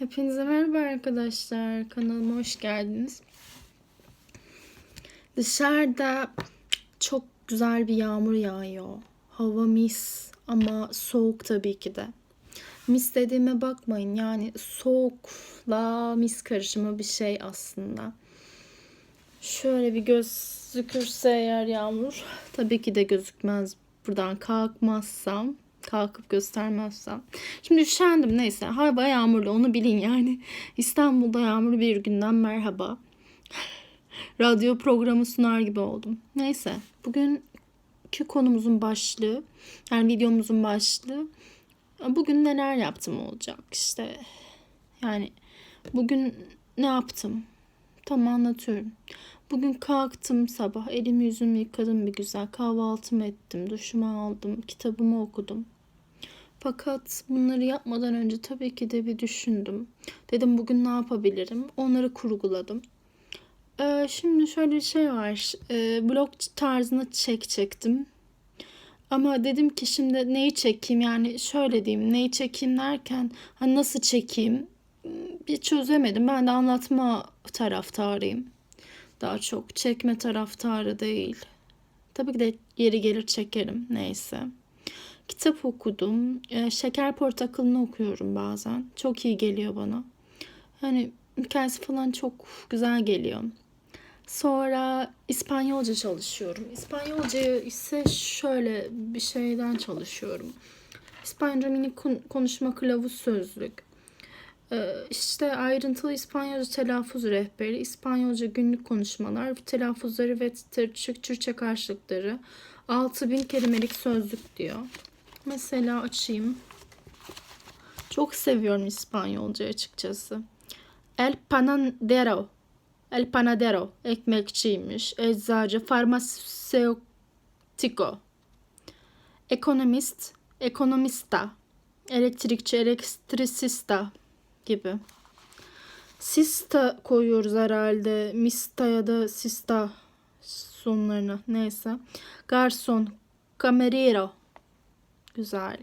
Hepinize merhaba arkadaşlar. Kanalıma hoş geldiniz. Dışarıda çok güzel bir yağmur yağıyor. Hava mis ama soğuk tabii ki de. Mis dediğime bakmayın. Yani soğukla mis karışımı bir şey aslında. Şöyle bir gözükürse eğer yağmur tabii ki de gözükmez buradan kalkmazsam kalkıp göstermezsem. Şimdi üşendim neyse. Hava yağmurlu onu bilin yani. İstanbul'da yağmurlu bir günden merhaba. Radyo programı sunar gibi oldum. Neyse. Bugünkü konumuzun başlığı yani videomuzun başlığı bugün neler yaptım olacak işte. Yani bugün ne yaptım? Tam anlatıyorum. Bugün kalktım sabah elimi yüzümü yıkadım bir güzel kahvaltımı ettim duşumu aldım kitabımı okudum. Fakat bunları yapmadan önce tabii ki de bir düşündüm. Dedim bugün ne yapabilirim? Onları kurguladım. Ee, şimdi şöyle bir şey var. Ee, blog tarzına çek çektim. Ama dedim ki şimdi neyi çekeyim yani şöyle diyeyim neyi çekeyim derken hani nasıl çekeyim bir çözemedim. Ben de anlatma taraftarıyım. Daha çok çekme taraftarı değil. Tabii ki de yeri gelir çekerim neyse. Kitap okudum. Ee, Şeker Portakalı'nı okuyorum bazen. Çok iyi geliyor bana. Hani hikayesi falan çok güzel geliyor. Sonra İspanyolca çalışıyorum. İspanyolca ise şöyle bir şeyden çalışıyorum. İspanyolca mini konuşma kılavuz sözlük. Ee, işte ayrıntılı İspanyolca telaffuz rehberi, İspanyolca günlük konuşmalar, telaffuzları ve Türkçe karşılıkları, 6000 kelimelik sözlük diyor. Mesela açayım. Çok seviyorum İspanyolca açıkçası. El panadero. El panadero. Ekmekçiymiş. Eczacı. Farmaseutiko. Ekonomist. Ekonomista. Elektrikçi. Elektrisista gibi. Sista koyuyoruz herhalde. Mista ya da sista sonlarına. Neyse. Garson. Camerero. Güzel.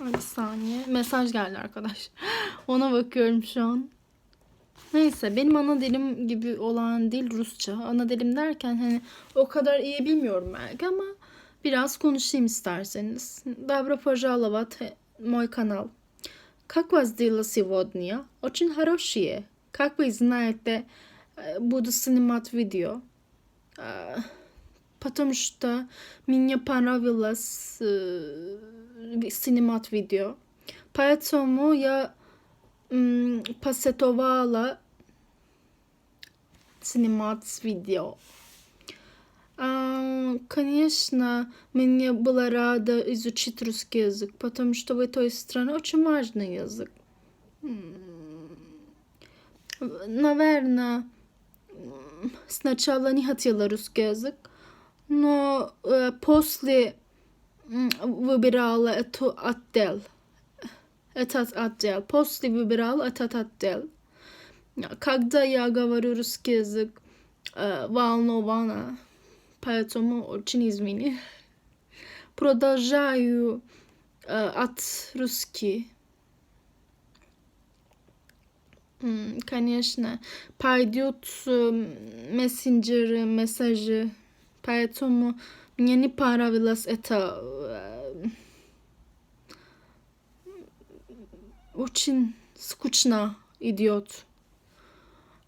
Bir saniye. Mesaj geldi arkadaş. Ona bakıyorum şu an. Neyse benim ana dilim gibi olan dil Rusça. Ana dilim derken hani o kadar iyi bilmiyorum belki ama biraz konuşayım isterseniz. Добро пожаловать мой канал. Как вас дела сегодня? Очень хорошие. Как вы знаете, буду снимать видео потому что мне понравилось э, снимать видео. Поэтому я м, посоветовала снимать видео. А, конечно, мне было рада изучить русский язык, потому что в этой стране очень важный язык. Наверное, сначала не хотела русский язык, но э, после выбирала эту отдел. Этот отдел. После выбирала этот отдел. Когда я говорю русский язык э, волнована, поэтому очень извини. Продолжаю э, от русский. Конечно, пойдет мессенджеры, мессажи Поэтому мне не понравилось это очень скучно идет.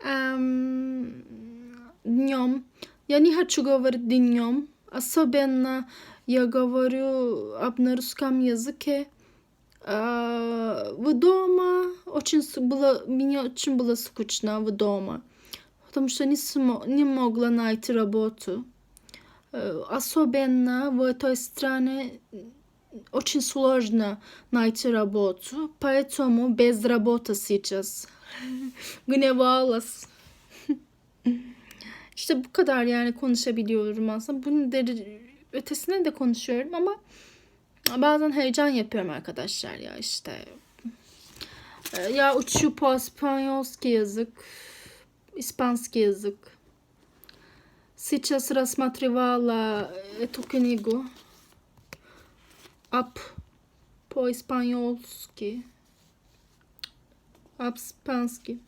Эм, днем. Я не хочу говорить днем. Особенно я говорю об на русском языке. Э, в дома очень было, мне очень было скучно в дома. Потому что не, смо, не могла найти работу. особенно в этой стране очень сложно найти работу, поэтому без работы сейчас. Гневалась. İşte bu kadar yani konuşabiliyorum aslında. Bunun deri, ötesine de konuşuyorum ama bazen heyecan yapıyorum arkadaşlar ya işte. Ya учу по-испански язык, испанский язык. Сейчас рассматривала эту книгу Po İspanyolski. Abspanski.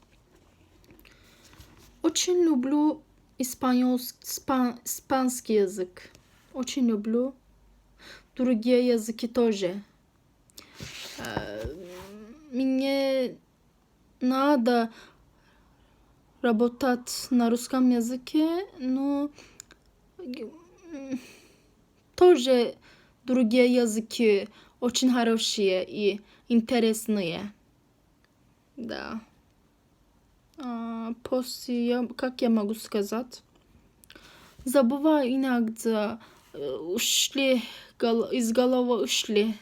Очень люблю испаньолс- спа- испанский язык. Очень люблю другие языки тоже. Э, Мне надо работать на русском языке, но м, тоже другие языки очень хорошие и интересные. Да. А, после, я, как я могу сказать? Забываю иногда э, ушли гол- из головы ушли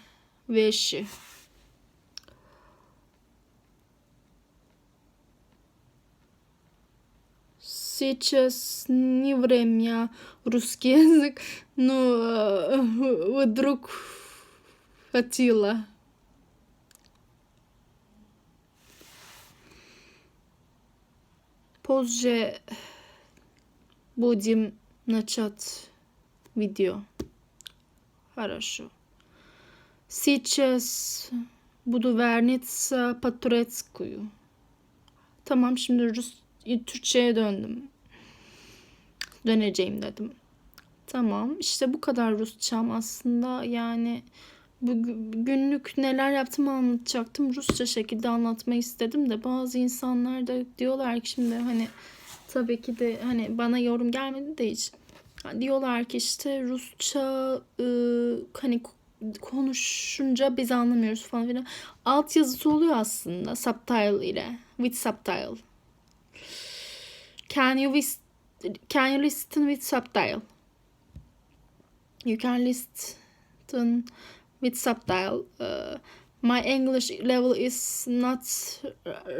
вещи. Сейчас не время русский язык, но э, вдруг хотела. Позже будем начать видео. Хорошо. Сейчас буду верниться по-турецкую. Tamam şimdi Rus Türkçe'ye döndüm. Döneceğim dedim. Tamam işte bu kadar Rusçam aslında yani günlük neler yaptığımı anlatacaktım. Rusça şekilde anlatmayı istedim de bazı insanlar da diyorlar ki şimdi hani tabii ki de hani bana yorum gelmedi de hiç. Diyorlar ki işte Rusça ıı, hani ko- konuşunca biz anlamıyoruz falan filan. Alt yazısı oluyor aslında subtitle ile. With subtitle. Can you vis- can you listen with subtitle? You can listen with subtitle. Uh, my English level is not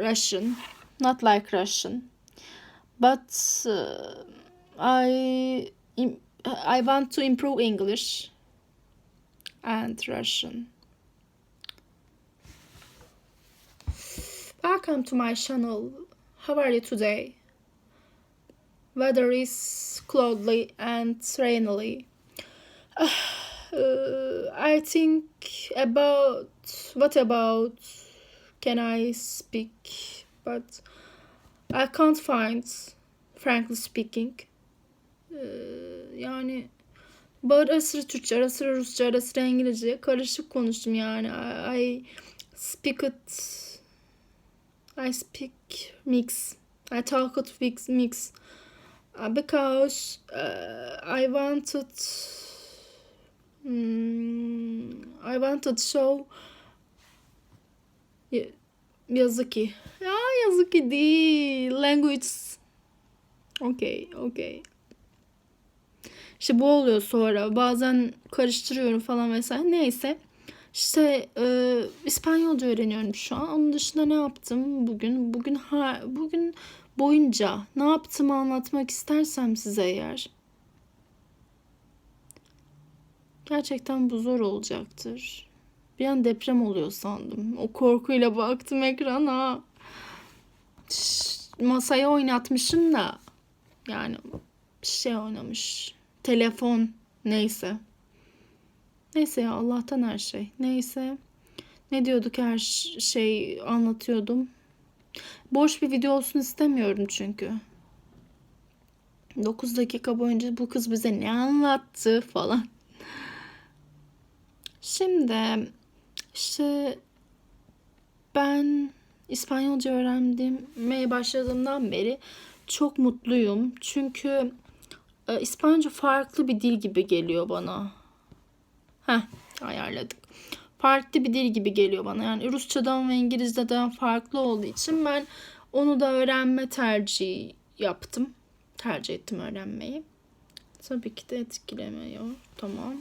Russian, not like Russian, but uh, I I want to improve English and Russian. Welcome to my channel. How are you today? Weather is cloudy and rainy. Uh, I think about what about can I speak, but I can't find, frankly speaking. Ee, yani bu ara Türkçe, ara sıra Rusça, ara sıra İngilizce karışık konuştum yani. I, I speak it, I speak mix, I talk it mix, mix. Uh, because uh, I wanted Hmm, I wanted show Ya- Yazıki. Ya Yazıki değil. Language. Okay, okay. İşte bu oluyor sonra. Bazen karıştırıyorum falan vesaire. Neyse. İşte e, İspanyolca öğreniyorum şu an. Onun dışında ne yaptım bugün? Bugün ha, bugün boyunca ne yaptığımı anlatmak istersem size eğer. Gerçekten bu zor olacaktır. Bir an deprem oluyor sandım. O korkuyla baktım ekrana. Şş, Masaya oynatmışım da. Yani şey oynamış. Telefon. Neyse. Neyse ya Allah'tan her şey. Neyse. Ne diyorduk her şey anlatıyordum. Boş bir video olsun istemiyorum çünkü. 9 dakika boyunca bu kız bize ne anlattı falan. Şimdi işte ben İspanyolca öğrenmeye başladığımdan beri çok mutluyum. Çünkü e, İspanyolca farklı bir dil gibi geliyor bana. Heh, ayarladık. Farklı bir dil gibi geliyor bana. Yani Rusçadan ve İngilizceden farklı olduğu için ben onu da öğrenme tercihi yaptım. Tercih ettim öğrenmeyi. Tabii ki de etkilemiyor. Tamam.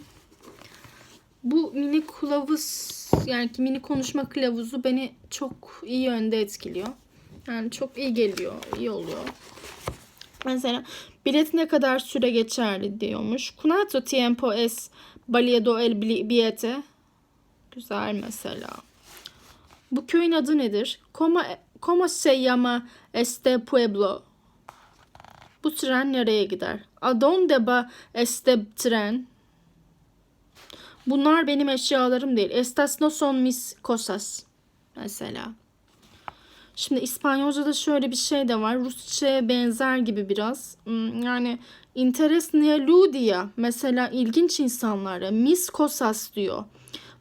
Bu mini kılavuz yani mini konuşma kılavuzu beni çok iyi yönde etkiliyor. Yani çok iyi geliyor, iyi oluyor. Mesela bilet ne kadar süre geçerli diyormuş. Cuánto tiempo es válido el billete? Güzel mesela. Bu köyün adı nedir? Como, como se llama este pueblo? Bu tren nereye gider? A dónde va este tren? Bunlar benim eşyalarım değil. Estas no son mis cosas. Mesela. Şimdi İspanyolca'da şöyle bir şey de var. Rusça'ya benzer gibi biraz. Hmm, Yani interes ne ludia. Mesela ilginç insanlara. Mis cosas diyor.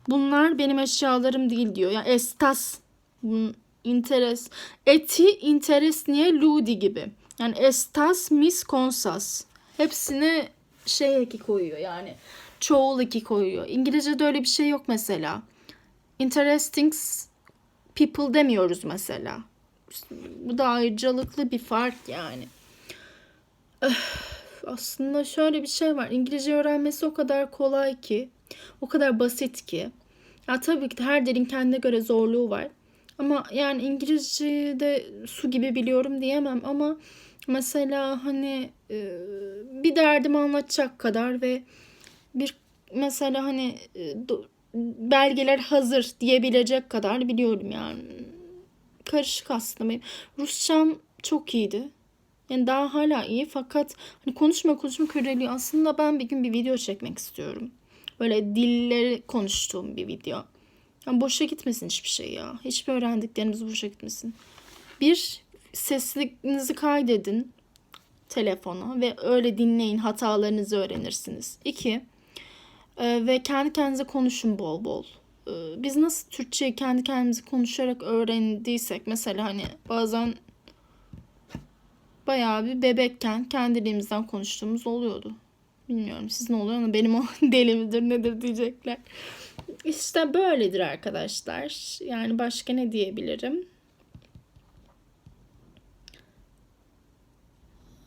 Bunlar benim eşyalarım değil diyor. Yani estas hmm, interes. Eti interes niye ludi gibi. Yani estas mis cosas. Hepsine şey eki koyuyor yani. Çoğul eki koyuyor. İngilizce'de öyle bir şey yok mesela. Interesting people demiyoruz mesela. Bu da ayrıcalıklı bir fark yani. Öf, Aslında şöyle bir şey var. İngilizce öğrenmesi o kadar kolay ki, o kadar basit ki. Ya tabii ki de her dilin kendine göre zorluğu var. Ama yani İngilizce'de su gibi biliyorum diyemem ama mesela hani e, bir derdimi anlatacak kadar ve bir mesela hani e, belgeler hazır diyebilecek kadar biliyorum yani. Karışık aslında benim. Rusçam çok iyiydi. Yani daha hala iyi fakat hani konuşma konuşma köreliyor. Aslında ben bir gün bir video çekmek istiyorum. Böyle dilleri konuştuğum bir video. Yani boşa gitmesin hiçbir şey ya. Hiçbir öğrendiklerimiz boşa gitmesin. Bir, sesinizi kaydedin telefona ve öyle dinleyin hatalarınızı öğrenirsiniz. İki, e, ve kendi kendinize konuşun bol bol. E, biz nasıl Türkçeyi kendi kendimize konuşarak öğrendiysek mesela hani bazen bayağı bir bebekken kendiliğimizden konuştuğumuz oluyordu. Bilmiyorum siz ne oluyor ama benim o deli midir nedir diyecekler. İşte böyledir arkadaşlar. Yani başka ne diyebilirim?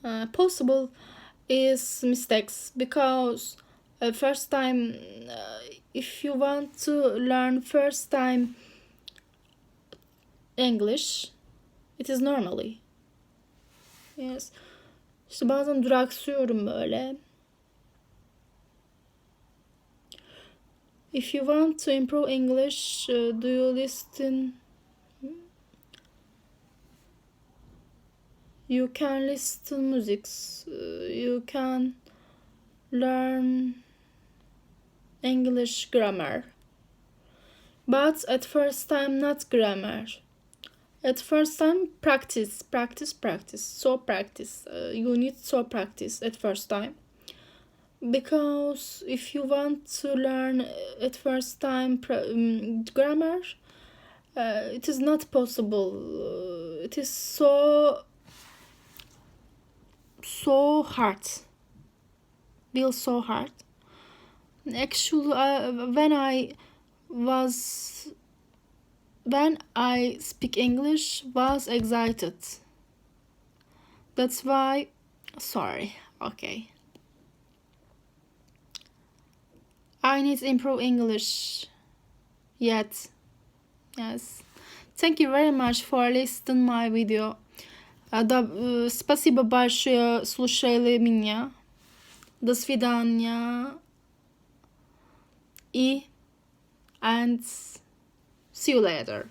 Uh, possible is mistakes because uh, first time uh, if you want to learn first time English it is normally. Yes. İşte bazen duraksıyorum böyle. İf you want to improve English uh, do you listen? You can listen musics. Uh, you can learn English grammar. But at first time not grammar. At first time practice, practice, practice. So practice. Uh, you need so practice at first time. Because if you want to learn at first time um, grammar, uh, it is not possible. Uh, it is so so hard. Feel so hard actually uh, when i was when i speak english was excited that's why sorry okay i need to improve english yet yes thank you very much for listening my video Uh, да, э, спасибо большое слушали меня до свидания E and see you later.